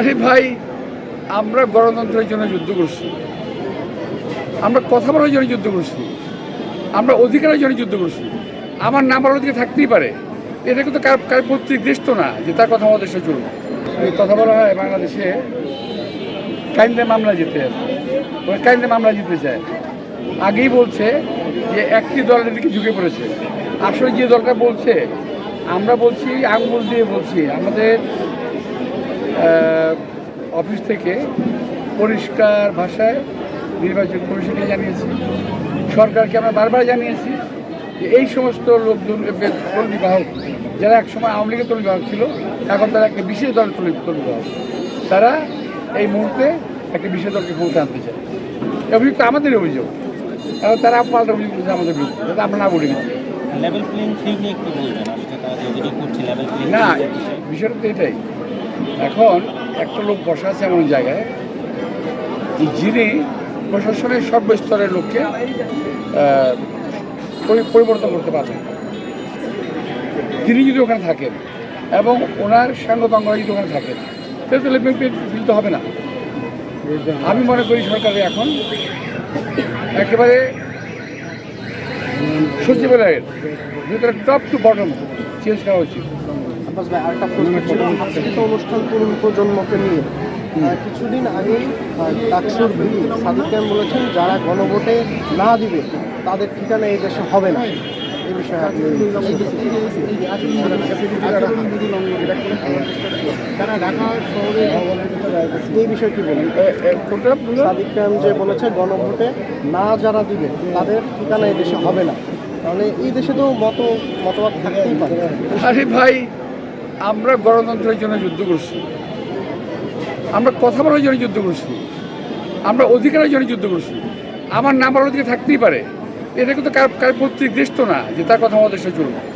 আরে ভাই, আমরা গণতন্ত্রের জন্য যুদ্ধ করছি। আমরা কথা বলার জন্য যুদ্ধ করছি। আমরা অধিকারের জন্য যুদ্ধ করছি। আমার নাম বলার অধিকার থাকতেই পারে। এটা কিন্তু কার কার প্রত্যেক দেশ তো না যে তার কথা আমাদের দেশে চলবে এই কথা বলা হয় বাংলাদেশে কাইন্দে মামলা জিতে ওই কাইন্দে মামলা জিতে যায়। আগেই বলছে যে একটি দলের দিকে ঝুঁকে পড়েছে। আসলে যে দলটা বলছে, আমরা বলছি আঙুল দিয়ে বলছি। আমাদের অফিস থেকে পরিষ্কার ভাষায় নির্বাচন কমিশনকে জানিয়েছি। সরকারকে আমরা বারবার জানিয়েছি যে এই সমস্ত লোকজন তরুণ বাহক যারা একসময় আওয়ামী লীগের তরুণ বাহক ছিল এখন তারা একটা বিশেষ দলের তরুণ তরুণ বাহক তারা এই মুহূর্তে একটা বিশেষ দলকে ক্ষমতা আনতে চায়। এই অভিযোগ তো আমাদের অভিযোগ। এবং তারা পাল্টা অভিযোগ করেছে আমাদের বিরুদ্ধে। যাতে আমরা না বলি না। বিষয়টা তো এটাই। এখন একটা লোক বসা আছে এমন জায়গায়। যিনি প্রশাসনের সর্ব স্তরের লোককে পরিবর্তন করতে পারবেন তিনি যদি ওখানে থাকেন এবং ওনার সাঙ্গপাঙ্গরা যদি ওখানে থাকেন, তাহলে তো লেভেল তো হবে না। আমি মনে করি সরকারের এখন একেবারে সচিবালয়ের ভিতরে টপ টু বটম চেঞ্জ করা উচিত। আব্বাস ভাই আরেকটা প্রশ্ন ছিল আজকে তো অনুষ্ঠান তরুণ প্রজন্মকে নিয়ে কিছুদিন আগেই ডাকসুর ভিড়ি সাদিক খান বলেছেন যারা গণভোটে না দিবে তাদের ঠিকানা এই দেশে হবে না। এই বিষয়ে এই বিষয়ে কি বলুন? সাদিক খান যে বলেছে গণভোটে না যারা দিবে তাদের ঠিকানা এই দেশে হবে না। তাহলে এই দেশে তো মত মতবাদ থাকতেই পারে। আরে ভাই আমরা গণতন্ত্রের জন্য যুদ্ধ করছি। আমরা কথা বলার জন্য যুদ্ধ করছি। আমরা অধিকারের জন্য যুদ্ধ করছি। আমার নাম আমার অধিকার থাকতেই পারে। এটা কিন্তু কার কার প্রত্যেক দেশ তো না, যে তার কথা আমাদের দেশে চলবে।